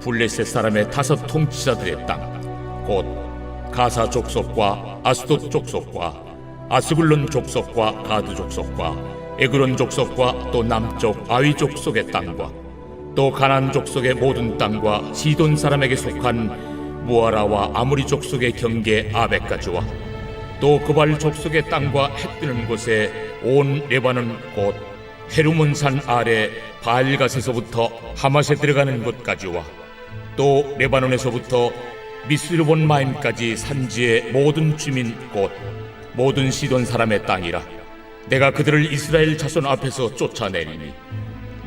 블레셋 사람의 다섯 통치자들의 땅 곧 가사 족속과 아스돗 족속과 아스글론 족속과 가드 족속과 에그론 족속과 또 남쪽 아위 족속의 땅과 또 가난 족속의 모든 땅과 시돈 사람에게 속한 무아라와 아무리 족속의 경계 아베까지와 또 그발 족속의 땅과 해 뜨는 곳에 온 레바논 곧 헤르몬 산 아래 바알갓에서부터 하맛에 들어가는 곳까지와 또 레바논에서부터 미스르본 마임까지 산지의 모든 주민 곧 모든 시돈 사람의 땅이라. 내가 그들을 이스라엘 자손 앞에서 쫓아내리니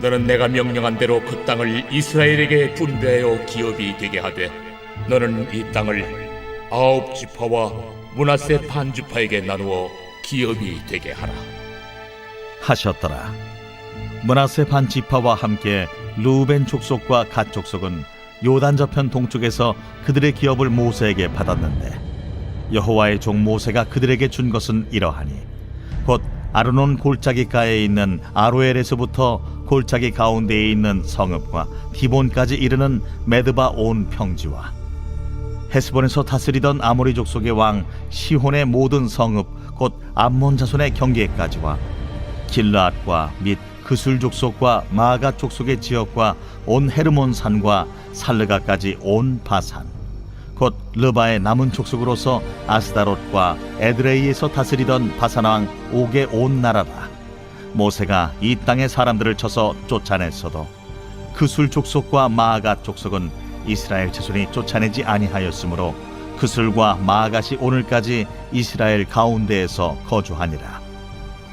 너는 내가 명령한 대로 그 땅을 이스라엘에게 분배하여 기업이 되게 하되 너는 이 땅을 아홉 지파와 문하세 반 지파에게 나누어 기업이 되게 하라. 하셨더라. 문하세 반 지파와 함께 루벤 족속과 갓 족속은 요단 저편 동쪽에서 그들의 기업을 모세에게 받았는데 여호와의 종 모세가 그들에게 준 것은 이러하니 곧 아르논 골짜기가에 있는 아로엘에서부터 골짜기 가운데에 있는 성읍과 디본까지 이르는 메드바 온 평지와 헤스본에서 다스리던 아모리 족속의 왕 시혼의 모든 성읍 곧 암몬 자손의 경계까지와 길라앗과 및 그술 족속과 마가 족속의 지역과 온 헤르몬 산과 살르가까지 온 바산. 곧 르바의 남은 족속으로서 아스다롯과 에드레이에서 다스리던 바산 왕 옥의 온 나라다. 모세가 이 땅의 사람들을 쳐서 쫓아냈어도 그술 족속과 마가 족속은 이스라엘 자손이 쫓아내지 아니하였으므로 그술과 마gat이 오늘까지 이스라엘 가운데에서 거주하니라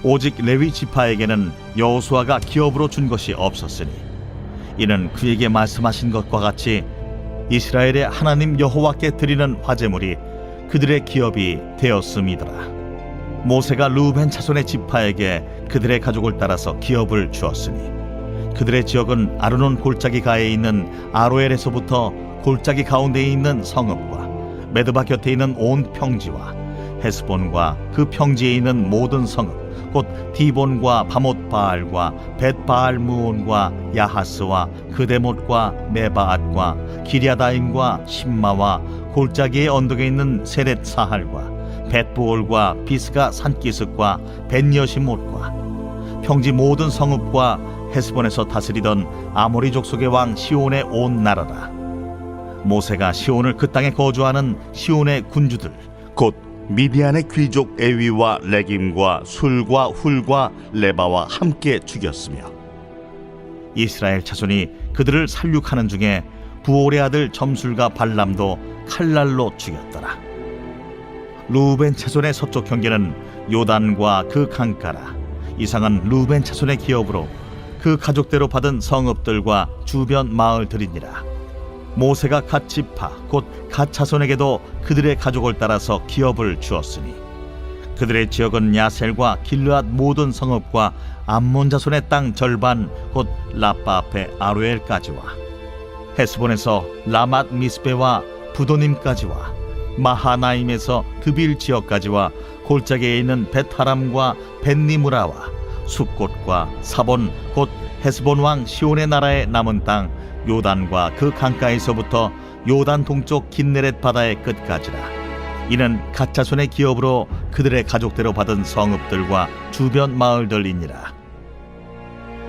오직 레위 지파에게는 여호수아가 기업으로 준 것이 없었으니 이는 그에게 말씀하신 것과 같이 이스라엘의 하나님 여호와께 드리는 화제물이 그들의 기업이 되었음이더라. 모세가 루벤 자손의 지파에게 그들의 가족을 따라서 기업을 주었으니 그들의 지역은 아르논 골짜기 가에 있는 아로엘에서부터 골짜기 가운데에 있는 성읍과 메드바 곁에 있는 온 평지와 헤스본과 그 평지에 있는 모든 성읍 곧 디본과 바못 바알과 벳 바알 무온과 야하스와 그데못과 메바앗과 기랴다임과 신마와 골짜기의 언덕에 있는 세렛 사할과 벳부올과 비스가 산기슭과 벤여시못과 평지 모든 성읍과 헤스본에서 다스리던 아모리 족속의 왕 시온의 온 나라라. 모세가 시온을 그 땅에 거주하는 시온의 군주들 곧 미디안의 귀족 에위와 레김과 술과 훌과 레바와 함께 죽였으며 이스라엘 자손이 그들을 살육하는 중에 부올의 아들 점술과 발람도 칼날로 죽였더라. 루벤 자손의 서쪽 경계는 요단과 그 강가라. 이상은 루벤 자손의 기업으로 그 가족대로 받은 성읍들과 주변 마을들이니라 모세가 갓 지파 곧갓 자손에게도 그들의 가족을 따라서 기업을 주었으니 그들의 지역은 야셀과 길르앗 모든 성읍과 암몬 자손의 땅 절반 곧 라빠 앞에 아루엘까지와. 헤스본에서 라맛 미스베와 부도님까지와. 마하나임에서 드빌 지역까지와. 골짜기에 있는 베타람과 벤니무라와 숲곳과 사본 곧 헤스본 왕 시온의 나라의 남은 땅 요단과 그 강가에서부터 요단 동쪽 긴네렛 바다의 끝까지라 이는 가짜손의 기업으로 그들의 가족대로 받은 성읍들과 주변 마을들이니라.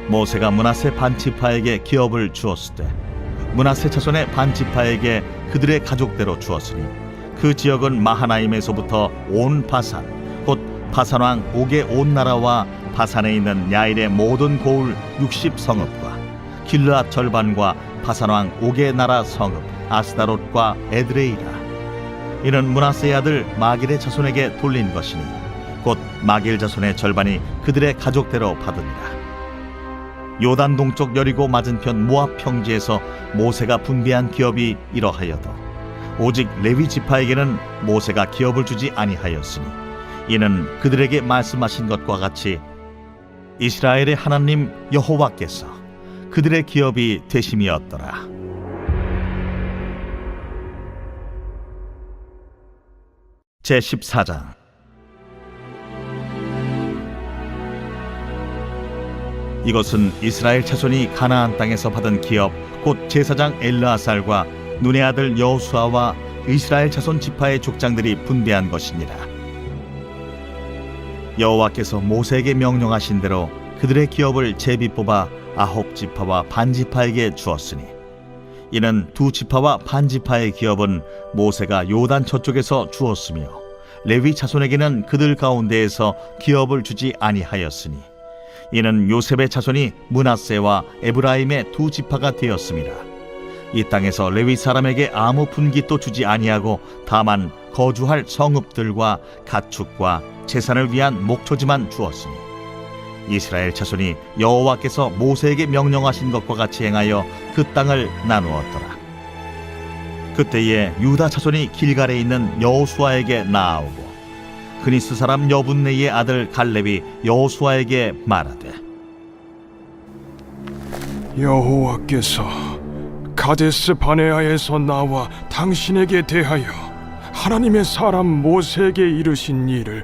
모세가 문하세 반지파에게 기업을 주었을 때 문하세 자손의 반지파에게 그들의 가족대로 주었으니 그 지역은 마하나임에서부터 온 바산 곧 바산 왕 옥의 온 나라와 바산에 있는 야일의 모든 고을 60성읍과 길르앗 절반과 바산 왕 옥의 나라 성읍 아스다롯과 에드레이라. 이는 문하세의 아들 마길의 자손에게 돌린 것이니 곧 마길 자손의 절반이 그들의 가족대로 받으니라. 요단 동쪽 여리고 맞은편 모압 평지에서 모세가 분배한 기업이 이러하여도 오직 레위 지파에게는 모세가 기업을 주지 아니하였으니 이는 그들에게 말씀하신 것과 같이 이스라엘의 하나님 여호와께서 그들의 기업이 되심이었더라. 제 14장 이것은 이스라엘 자손이 가나안 땅에서 받은 기업 곧 제사장 엘르아살과 눈의 아들 여호수아와 이스라엘 자손 지파의 족장들이 분배한 것이니라. 여호와께서 모세에게 명령하신 대로 그들의 기업을 제비 뽑아 아홉 지파와 반 지파에게 주었으니 이는 두 지파와 반 지파의 기업은 모세가 요단 저쪽에서 주었으며 레위 자손에게는 그들 가운데에서 기업을 주지 아니하였으니 이는 요셉의 자손이 문하세와 에브라임의 두 지파가 되었습니다. 이 땅에서 레위 사람에게 아무 분깃도 주지 아니하고 다만 거주할 성읍들과 가축과 재산을 위한 목초지만 주었으니 이스라엘 자손이 여호와께서 모세에게 명령하신 것과 같이 행하여 그 땅을 나누었더라. 그때에 유다 자손이 길갈에 있는 여호수아에게 나아오고 그니스 사람 여분네의 아들 갈렙이 여호수아에게 말하되 여호와께서 가데스 바네아에서 나와 당신에게 대하여 하나님의 사람 모세에게 이르신 일을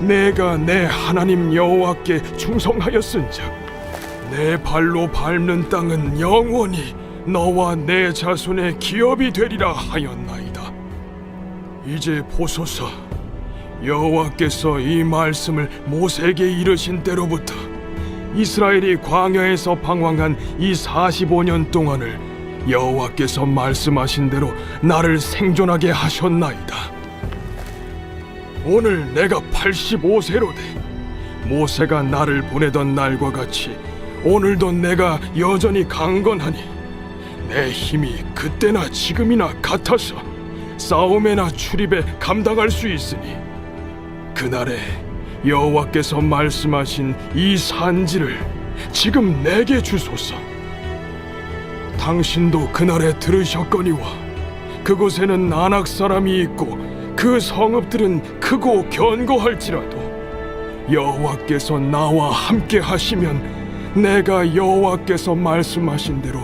내가 내 하나님 여호와께 충성하였은즉 내 발로 밟는 땅은 영원히 너와 내 자손의 기업이 되리라 하였나이다 이제 보소서 여호와께서 이 말씀을 모세에게 이르신 때로부터 이스라엘이 광야에서 방황한 이 45년 동안을 여호와께서 말씀하신 대로 나를 생존하게 하셨나이다. 오늘 내가 85세로 돼 모세가 나를 보내던 날과 같이 오늘도 내가 여전히 강건하니 내 힘이 그때나 지금이나 같아서 싸움에나 출입에 감당할 수 있으니 그날에 여호와께서 말씀하신 이 산지를 지금 내게 주소서. 당신도 그날에 들으셨거니와 그곳에는 안악 사람이 있고 그 성읍들은 크고 견고할지라도 여호와께서 나와 함께 하시면 내가 여호와께서 말씀하신 대로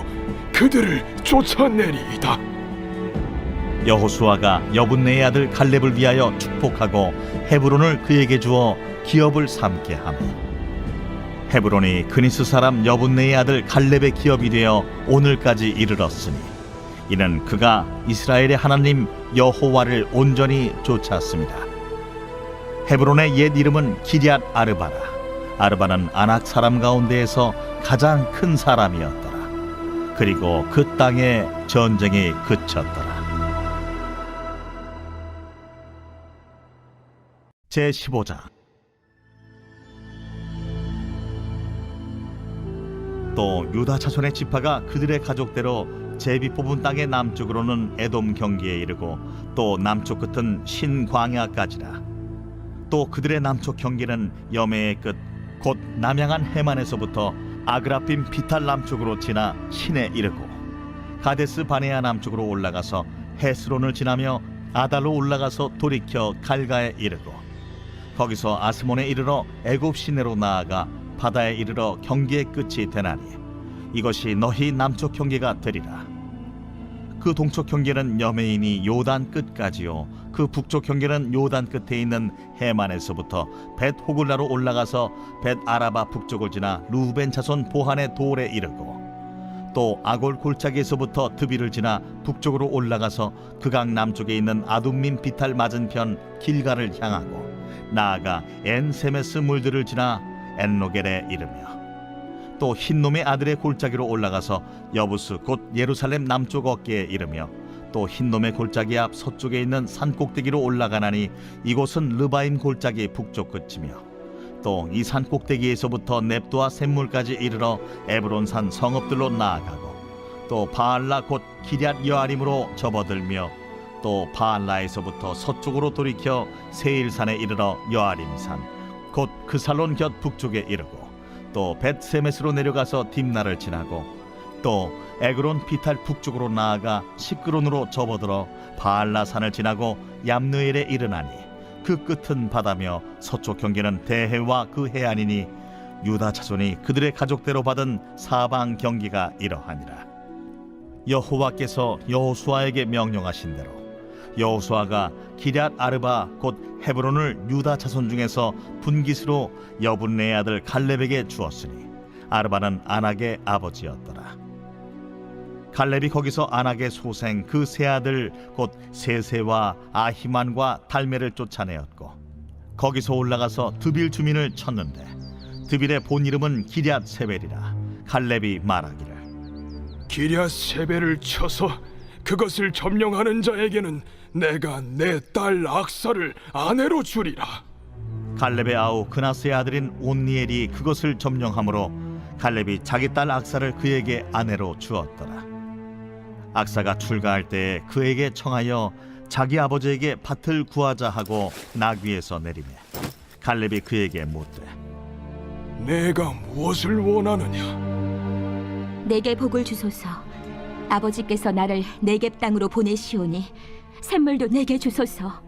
그들을 쫓아내리이다. 여호수아가 여분네의 아들 갈렙을 위하여 축복하고 헤브론을 그에게 주어 기업을 삼게 하며 헤브론이 그니스 사람 여분네의 아들 갈렙의 기업이 되어 오늘까지 이르렀으니 이는 그가 이스라엘의 하나님 여호와를 온전히 쫓았습니다. 헤브론의 옛 이름은 기리앗 아르바라. 아르바는 아낙 사람 가운데에서 가장 큰 사람이었더라. 그리고 그 땅에 전쟁이 그쳤더라. 제 15장 또 유다 자손의 지파가 그들의 가족대로 제비 뽑은 땅의 남쪽으로는 에돔 경기에 이르고 또 남쪽 끝은 신광야까지라. 또 그들의 남쪽 경계는 여매의 끝 곧 남양한 해만에서부터 아그라빔 비탈 남쪽으로 지나 신에 이르고 가데스 바네아 남쪽으로 올라가서 헤스론을 지나며 아달로 올라가서 돌이켜 갈가에 이르고 거기서 아스몬에 이르러 애굽 시내로 나아가 바다에 이르러 경계의 끝이 되나니 이것이 너희 남쪽 경계가 되리라. 그 동쪽 경계는 여메인이 요단 끝까지요. 그 북쪽 경계는 요단 끝에 있는 해만에서부터 벳 호글라로 올라가서 벳 아라바 북쪽을 지나 루벤 자손 보한의 돌에 이르고 또 아골 골짜기에서부터 드비를 지나 북쪽으로 올라가서 그강 남쪽에 있는 아둠민 비탈 맞은편 길가를 향하고 나아가 엔세메스 물들을 지나 엔로겔에 이르며 또 흰놈의 아들의 골짜기로 올라가서 여부스 곧 예루살렘 남쪽 어깨에 이르며 또 흰놈의 골짜기 앞 서쪽에 있는 산 꼭대기로 올라가나니 이곳은 르바임 골짜기 북쪽 끝이며 또 이 산 꼭대기에서부터 넵도와 샘물까지 이르러 에브론산 성읍들로 나아가고 또 바알라 곧 기럇 여아림으로 접어들며 또 바알라에서부터 서쪽으로 돌이켜 세일산에 이르러 여아림산 곧 그살론 곁 북쪽에 이르고 또 벳세메스로 내려가서 딥나를 지나고 또 에그론 피탈 북쪽으로 나아가 시끄론으로 접어들어 바알라산을 지나고 얌느엘에 이르나니 그 끝은 바다며 서쪽 경계는 대해와 그 해안이니 유다 자손이 그들의 가족대로 받은 사방 경기가 이러하니라. 여호와께서 여호수아에게 명령하신 대로 여호수아가 기럇 아르바 곧 헤브론을 유다 자손 중에서 분깃으로 여분네의 아들 갈렙에게 주었으니 아르바는 안악의 아버지였더라. 갈렙이 거기서 안악의 소생 그 세 아들 곧 세세와 아히만과 달메를 쫓아내었고 거기서 올라가서 드빌 주민을 쳤는데 드빌의 본 이름은 기럇 세벨이라 갈렙이 말하기를 기랴 세배를 쳐서 그것을 점령하는 자에게는 내가 내 딸 악사를 아내로 주리라. 갈렙의 아우 그나스의 아들인 온니엘이 그것을 점령함으로 갈렙이 자기 딸 악사를 그에게 아내로 주었더라. 악사가 출가할 때에 그에게 청하여 자기 아버지에게 밭을 구하자 하고 나귀에서 내리매 갈렙이 그에게 묻되 내가 무엇을 원하느냐? 내게 복을 주소서. 아버지께서 나를 내겝 땅으로 보내시오니 샘물도 내게 주소서.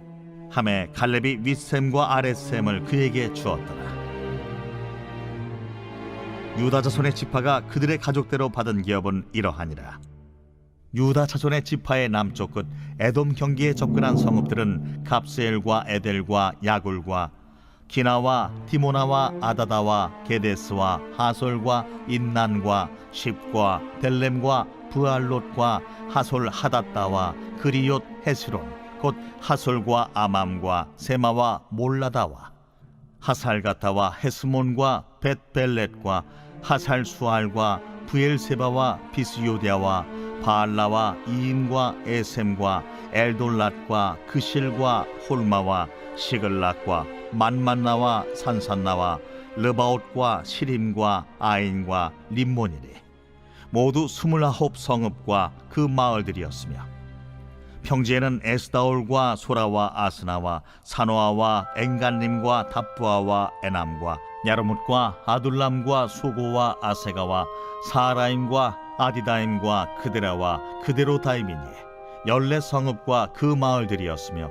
함에 갈렙이 윗샘과 아랫샘을 그에게 주었더라. 유다 자손의 지파가 그들의 가족대로 받은 기업은 이러하니라. 유다 자손의 지파의 남쪽 끝 에돔 경기에 접근한 성읍들은 갑스엘과 에델과 야굴과 기나와 디모나와 아다다와 게데스와 하솔과 인난과 십과 델렘과 부알롯과 하솔 하닷다와 그리옷 헤스론 곧 하솔과 아맘과 세마와 몰라다와 하살가타와 헤스몬과 벳벨렛과 하살수알과 부엘세바와 비스요디아와 바알라와 이인과 에셈과 엘돌랏과 그실과 홀마와 시글락과 만만나와 산산나와 르바옷과 시림과 아인과 림몬이니 모두 스물아홉 성읍과 그 마을들이었으며 평지에는 에스다올과 소라와 아스나와 사노아와 엥간림과 답부아와 에남과 야르뭇과 아둘람과 소고와 아세가와 사라임과 아디다임과 그데라와 그데로다임이니 열네 성읍과 그 마을들이었으며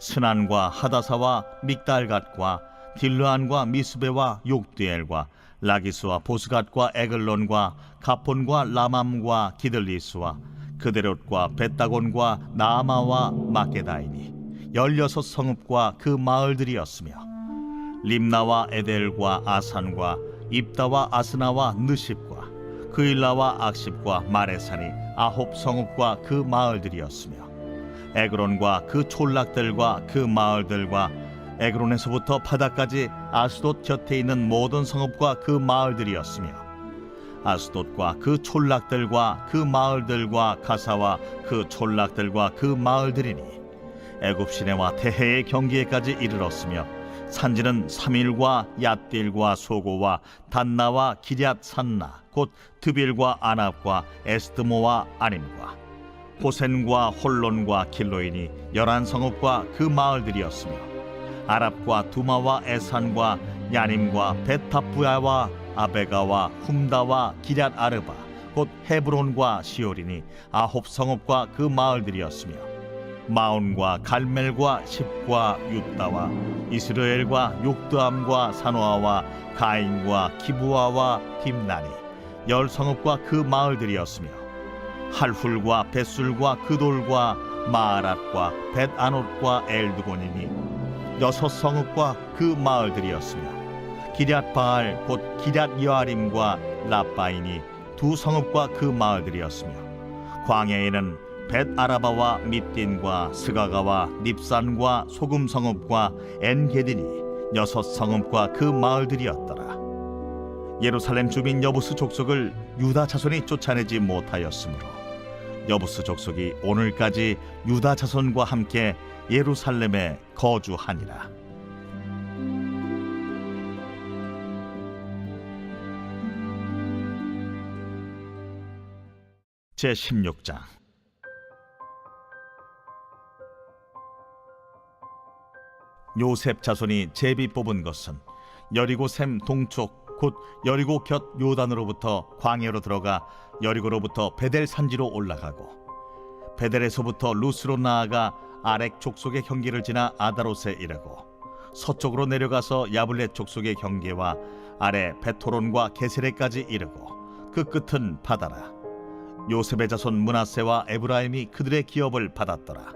스난과 하다사와 믹달갓과 딜르안과 미스베와 욕드엘과 라기스와 보스갓과 에글론과 가폰과 라맘과 기들리스와 그데롯과 베다곤과 나아마와 마게다이니 열여섯 성읍과 그 마을들이었으며 림나와 에델과 아산과 입다와 아스나와 느십과 그일라와 악십과 마레산이 아홉 성읍과 그 마을들이었으며 에그론과 그 촌락들과 그 마을들과 에그론에서부터 바다까지 아스돗 곁에 있는 모든 성읍과 그 마을들이었으며 아스돗과 그 촌락들과 그 마을들과 가사와 그 촌락들과 그 마을들이니 애굽 시내와 대해의 경계에까지 이르렀으며 산지는 삼일과 얏딜과 소고와 단나와 기럇 산나 곧 드빌과 아납과 에스드모와 아님과 호센과 홀론과 길로인이 열한 성읍과 그 마을들이었으며 아랍과 두마와 에산과 야님과 베타부야와 아베가와 훔다와 기럇 아르바 곧 헤브론과 시오리니 아홉 성읍과 그 마을들이었으며 마온과 갈멜과 십과 유다와 이스라엘과 욕드암과 사노아와 가인과 기부아와 딥나니 열 성읍과 그 마을들이었으며 할훌과 벳술과 그돌과 마아랏과 벳아롯과 엘드곤이니 여섯 성읍과 그 마을들이었으며 기럇 바알 곧 기럇 여아림과 라바이니 두 성읍과 그 마을들이었으며 광야에는 벳 아라바와 밑딘과 스가가와 닙산과 소금 성읍과 엔게디니 여섯 성읍과 그 마을들이었더라. 예루살렘 주민 여부스 족속을 유다 자손이 쫓아내지 못하였으므로 여부스 족속이 오늘까지 유다 자손과 함께 예루살렘에 거주하니라. 제 16장 요셉 자손이 제비 뽑은 것은 여리고 샘 동쪽 곧 여리고 곁 요단으로부터 광야로 들어가 여리고로부터 베델 산지로 올라가고 베델에서부터 루스로 나아가 아렉 족속의 경계를 지나 아다롯에 이르고 서쪽으로 내려가서 야블렛 족속의 경계와 아래 베토론과 게세레까지 이르고 그 끝은 바다라. 요셉의 자손 문하세와 에브라임이 그들의 기업을 받았더라.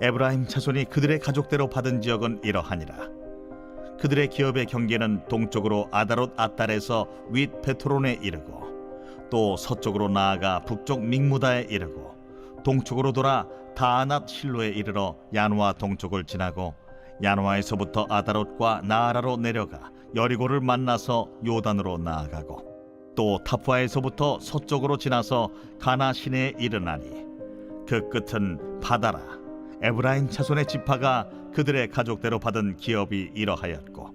에브라임 자손이 그들의 가족대로 받은 지역은 이러하니라 그들의 기업의 경계는 동쪽으로 아다롯 아달에서 윗 베토론에 이르고 또 서쪽으로 나아가 북쪽 믹무다에 이르고 동쪽으로 돌아 다아낫 실로에 이르러 야누아 동쪽을 지나고 야누아에서부터 아다롯과 나아라로 내려가 여리고를 만나서 요단으로 나아가고 또 타푸아에서부터 서쪽으로 지나서 가나 시내에 이르나니 그 끝은 바다라. 에브라임 자손의 지파가 그들의 가족대로 받은 기업이 이러하였고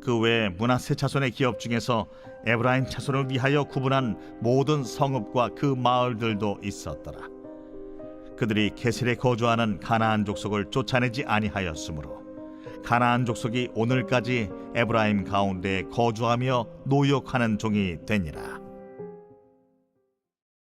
그 외에 문하세 자손의 기업 중에서 에브라임 자손을 위하여 구분한 모든 성읍과 그 마을들도 있었더라. 그들이 게셀에 거주하는 가나안 족속을 쫓아내지 아니하였으므로 가나안 족속이 오늘까지 에브라임 가운데 거주하며 노역하는 종이 되니라